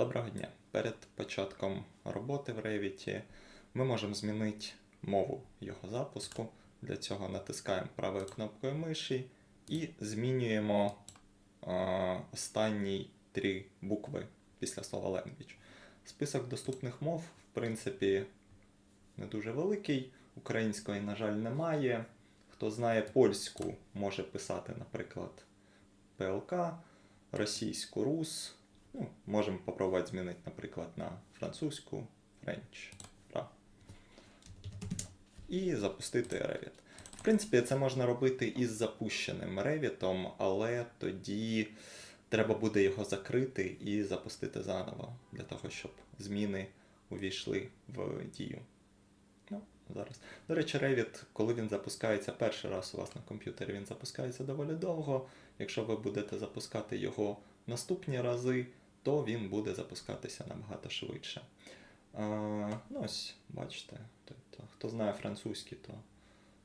Доброго дня! Перед початком роботи в Revit ми можемо змінити мову його запуску. Для цього натискаємо правою кнопкою миші і змінюємо е, останні три букви після слова language. Список доступних мов, в принципі, не дуже великий. Української, на жаль, немає. Хто знає польську, може писати, наприклад, ПЛК, російську рус. Ну, можемо попробувати змінити, наприклад, на французьку, French, fra. І запустити Revit. В принципі, це можна робити із запущеним Revit, але тоді треба буде його закрити і запустити заново, для того, щоб зміни увійшли в дію. Ну, зараз. До речі, Revit, коли він запускається перший раз у вас на комп'ютері, він запускається доволі довго. Якщо ви будете запускати його наступні рази, то він буде запускатися набагато швидше. А, ну ось, бачите, тобто, хто знає французький, то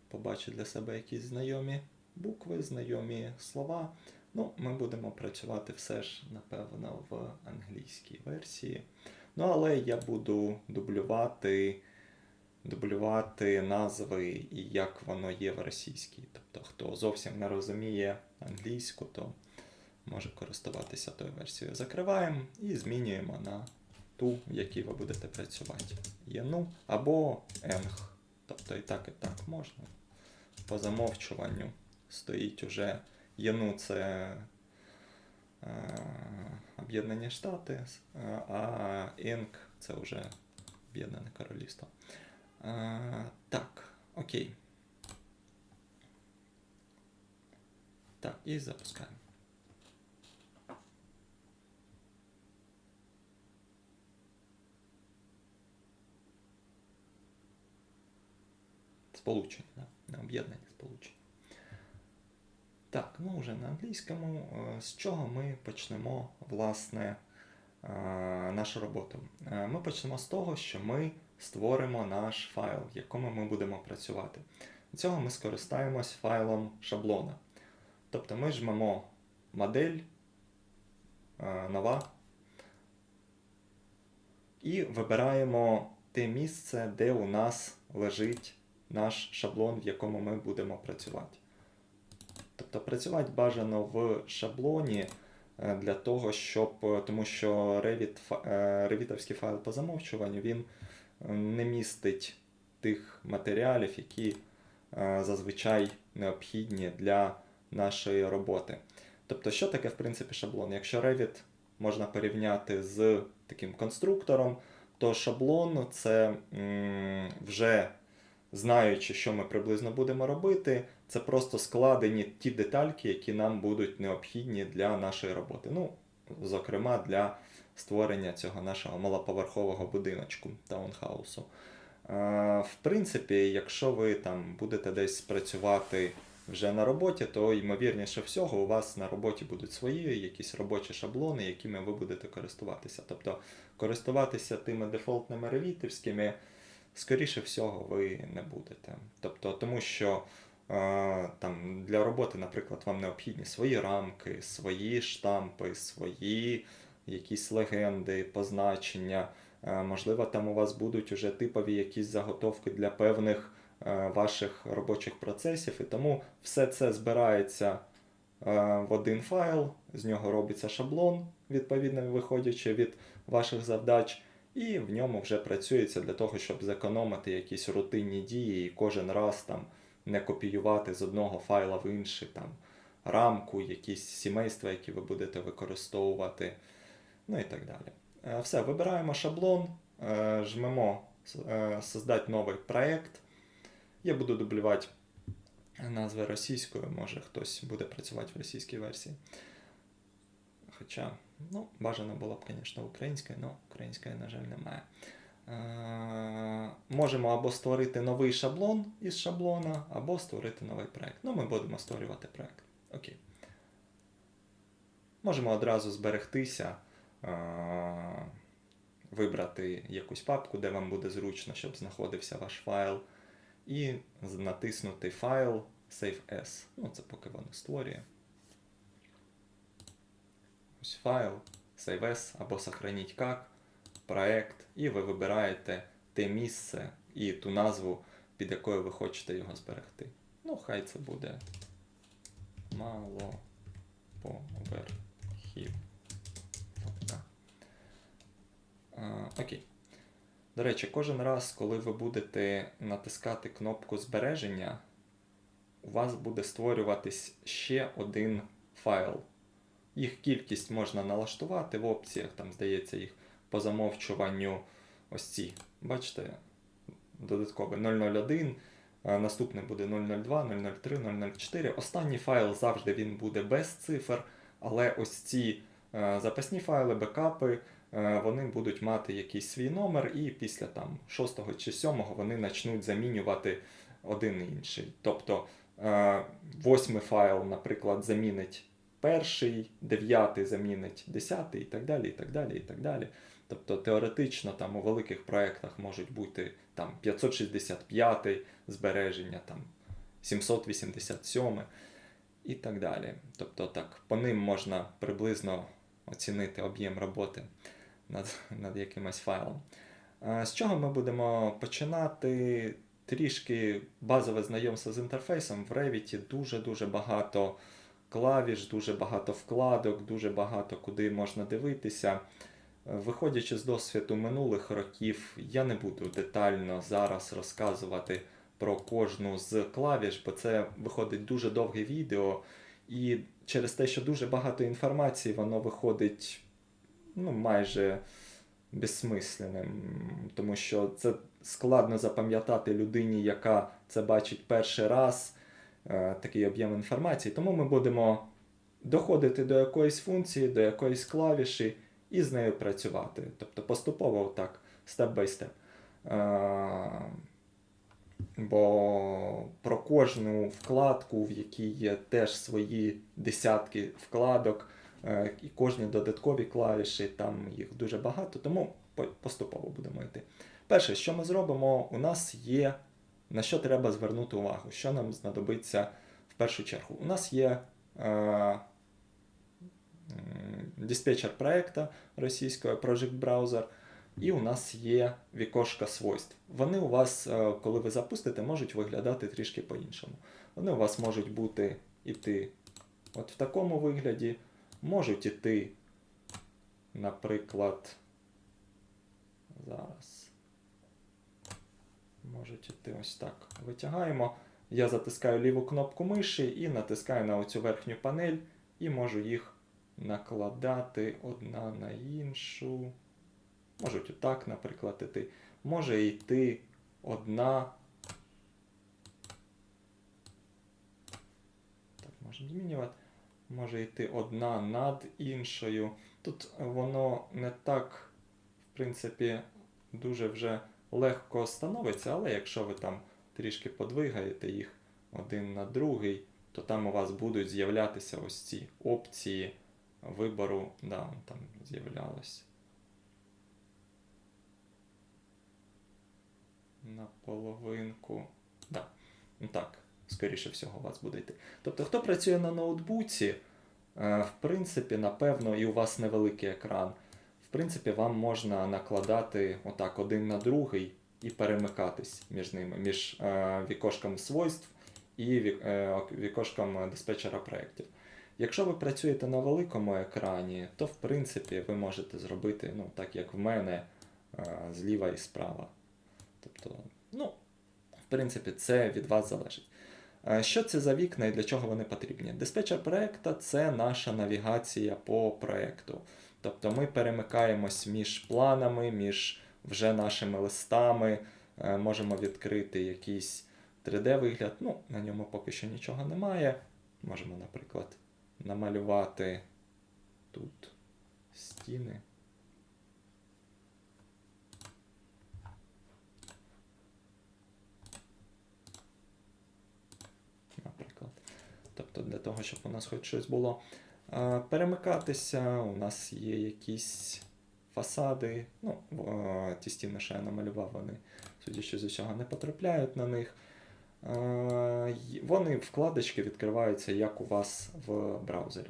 побачить для себе якісь знайомі букви, знайомі слова. Ну, ми будемо працювати все ж, напевно, в англійській версії. Ну, але я буду дублювати, дублювати назви і як воно є в російській. Тобто, хто зовсім не розуміє англійську, то може користуватися тою версією. Закриваємо і змінюємо на ту, в якій ви будете працювати. Єну або енг. Тобто і так, і так можна. По замовчуванню стоїть уже єну це е, Об'єднані Штати, а енг це вже Об'єднане Королівство. Е, так, окей. Так, і запускаємо. Сполучення, не об'єднані сполучення. Так, ну вже на англійському. Е, З чого ми почнемо, власне, е, нашу роботу? Е, Ми почнемо з того, що ми створимо наш файл, в якому ми будемо працювати. Для цього ми скористаємось файлом шаблона. Тобто ми жмемо модель, нова, і вибираємо те місце, де у нас лежить наш шаблон, в якому ми будемо працювати. Тобто працювати бажано в шаблоні е, для того, щоб, е, тому що Revit, е, ревітовський файл по замовчуванню він не містить тих матеріалів, які зазвичай необхідні для нашої роботи. Тобто, що таке, в принципі, шаблон? Якщо Revit можна порівняти з таким конструктором, то шаблон це вже знаючи, що ми приблизно будемо робити, це просто складені ті детальки, які нам будуть необхідні для нашої роботи. Ну, зокрема, для створення цього нашого малоповерхового будиночку таунхаусу. В принципі, якщо ви там будете десь працювати вже на роботі, то ймовірніше всього у вас на роботі будуть свої якісь робочі шаблони, якими ви будете користуватися. Тобто користуватися тими дефолтними ревітівськими скоріше всього, ви не будете. Тобто, тому що е, там для роботи, наприклад, вам необхідні свої рамки, свої штампи, свої якісь легенди, позначення. Е, можливо, там у вас будуть уже типові якісь заготовки для певних е, ваших робочих процесів, і тому все це збирається в один файл, з нього робиться шаблон, відповідно виходячи від ваших завдач і в ньому вже працюється для того, щоб зекономити якісь рутинні дії і кожен раз там не копіювати з одного файла в інший там рамку, якісь сімейства, які ви будете використовувати, ну і так далі. Е, все, вибираємо шаблон, е, жмемо е, создати новий проєкт. Я буду дублювати назви російською, може хтось буде працювати в російській версії. Хоча, ну, бажано було б, звісно, українською, але української, на жаль, немає. Е, Можемо або створити новий шаблон із шаблона, або створити новий проєкт. Ну, ми будемо створювати проєкт. Окей. Можемо одразу зберегтися, е, вибрати якусь папку, де вам буде зручно, щоб знаходився ваш файл. І натиснути файл Save As. Ну, це поки воно створює ось файл Save as або сохраніть як, проект, і ви вибираєте те місце і ту назву, під якою ви хочете його зберегти. Ну, хай це буде мало поверхів. Окей. До речі, кожен раз, коли ви будете натискати кнопку збереження, у вас буде створюватись ще один файл. Їх кількість можна налаштувати в опціях, там, здається, їх по замовчуванню ось ці. Бачите, додаткове 001, а наступний буде 002, 003, 004. Останній файл завжди він буде без цифр, але ось ці е, запасні файли, бекапи, е, вони будуть мати якийсь свій номер, і після там 6 чи 7 вони почнуть замінювати один інший. Тобто е, восьмий файл, наприклад, замінить перший, дев'ятий замінить десятий і так далі. і так далі, і так далі. Тобто теоретично там у великих проєктах можуть бути там 565 збереження, там 787 і так далі. Тобто так, по ним можна приблизно оцінити об'єм роботи над, над якимось файлом. З чого ми будемо починати? Трішки базове знайомство з інтерфейсом. В Revit дуже-дуже багато клавіш, дуже багато вкладок, дуже багато куди можна дивитися. Виходячи з досвіду минулих років, я не буду детально зараз розказувати про кожну з клавіш, бо це виходить дуже довге відео, і через те, що дуже багато інформації, воно виходить ну, майже безсмисленним, тому що це складно запам'ятати людині, яка це бачить перший раз, е, такий об'єм інформації. Тому ми будемо доходити до якоїсь функції, до якоїсь клавіші і з нею працювати. Тобто поступово так, степ бай степ. Бо про кожну вкладку, в якій є теж свої десятки вкладок, е, і кожні додаткові клавіші, там їх дуже багато, тому поступово будемо йти. Перше, що ми зробимо, у нас є на що треба звернути увагу, що нам знадобиться в першу чергу. У нас є е, диспетчер проекта російського Project Browser, і у нас є вікошка свойств. Вони у вас, е, коли ви запустите, можуть виглядати трішки по-іншому. Вони у вас можуть бути іти от в такому вигляді, можуть іти, наприклад, зараз. Можуть іти ось так. Витягаємо. Я затискаю ліву кнопку миші і натискаю на оцю верхню панель, і можу їх накладати одна на іншу. Можуть отак, наприклад, іти. Може йти одна. Так, можемо змінювати. Може йти одна над іншою. Тут воно не так, в принципі, дуже вже легко становиться, але якщо ви там трішки подвигаєте їх один на другий, то там у вас будуть з'являтися ось ці опції вибору. Да, там з'являлось. На половинку. Да. Ну так, скоріше всього, у вас буде йти. Тобто, хто працює на ноутбуці, е, в принципі, напевно, і у вас невеликий екран. Принципі, вам можна накладати отак один на другий і перемикатись між ними, між е, вікошками свойств і е, вікошком диспетчера проєктів. Якщо ви працюєте на великому екрані, то в принципі ви можете зробити, ну, так як в мене, е, зліва і справа. Тобто, ну, в принципі, це від вас залежить. Е, Що це за вікна і для чого вони потрібні? Диспетчер проєкта це наша навігація по проєкту. Тобто ми перемикаємось між планами, між вже нашими листами, е, можемо відкрити якийсь 3D-вигляд. Ну, на ньому поки що нічого немає. Можемо, наприклад, намалювати тут стіни. Наприклад. Тобто для того, щоб у нас хоч щось було. Перемикатися, у нас є якісь фасади. Ну, ті стіни, що я намалював, вони, судячи з усього, не потрапляють на них. Вони вкладочки відкриваються як у вас в браузері.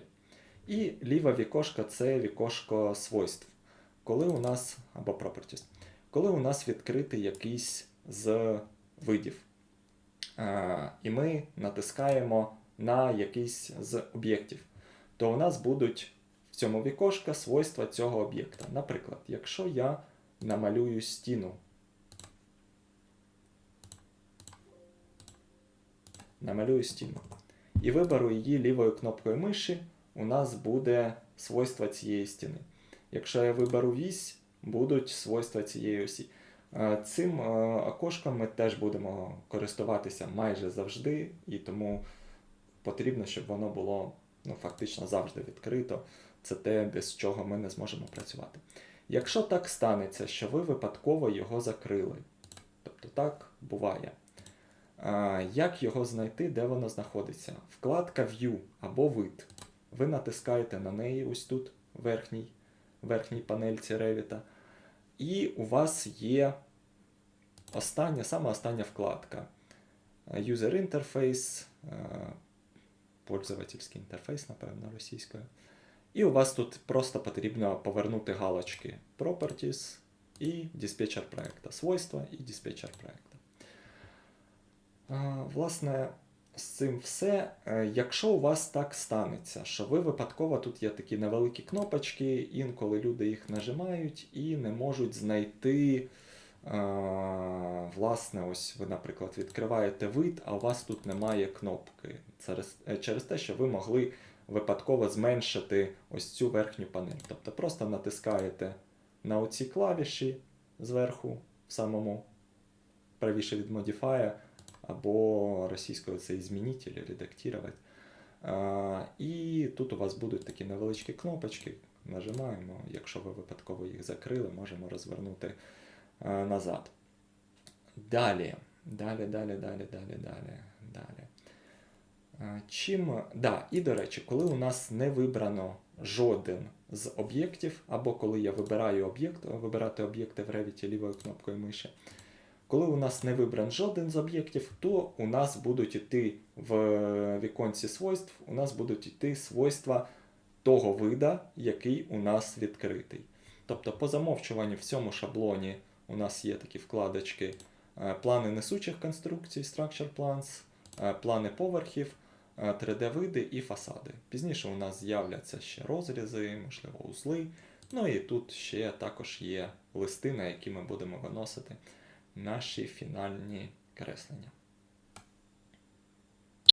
І ліве вікошко це вікошко свойств. Коли у нас, або properties, коли у нас відкритий якийсь з видів. І ми натискаємо на якийсь з об'єктів, то у нас будуть в цьому вікошка свойства цього об'єкта. Наприклад, якщо я намалюю стіну, намалюю стіну і виберу її лівою кнопкою миші, у нас буде свойства цієї стіни. Якщо я виберу вісь, будуть свойства цієї осі. Е, Цим е, окошком ми теж будемо користуватися майже завжди, і тому потрібно, щоб воно було ну, фактично завжди відкрито. Це те, без чого ми не зможемо працювати. Якщо так станеться, що ви випадково його закрили, тобто так буває. А, Як його знайти, де воно знаходиться? Вкладка View або вид. Ви натискаєте на неї ось тут, верхній, верхній панельці Revit. І у вас є остання, саме остання вкладка. User Interface, е, пользовательський інтерфейс, напевно, російською. І у вас тут просто потрібно повернути галочки Properties і диспетчер проекта. Свойства і диспетчер проекта. А, Власне, з цим все. Е, Якщо у вас так станеться, що ви випадково тут є такі невеликі кнопочки, інколи люди їх нажимають і не можуть знайти. Е, Власне, ось ви, наприклад, відкриваєте вид, а у вас тут немає кнопки. Через, е, через те, що ви могли випадково зменшити ось цю верхню панель. Тобто просто натискаєте на оці клавіші зверху, в самому правіше від Modify, або російською це змінитель, редактувати. І тут у вас будуть такі невеличкі кнопочки. Нажимаємо, якщо ви випадково їх закрили, можемо розвернути назад. Далі, далі, далі, далі, далі, далі, далі. Чим, да, і до речі, коли у нас не вибрано жоден з об'єктів, або коли я вибираю об'єкт, вибирати об'єкти в Revit лівою кнопкою миші, коли у нас не вибран жоден з об'єктів, то у нас будуть йти в віконці свойств, у нас будуть йти свойства того вида, який у нас відкритий. Тобто, по замовчуванню в цьому шаблоні у нас є такі вкладочки е, плани несучих конструкцій, Structure Plans, е, плани поверхів, 3D-види і фасади. Пізніше у нас з'являться ще розрізи, можливо, узли. Ну і тут ще також є листи, на які ми будемо виносити наші фінальні креслення.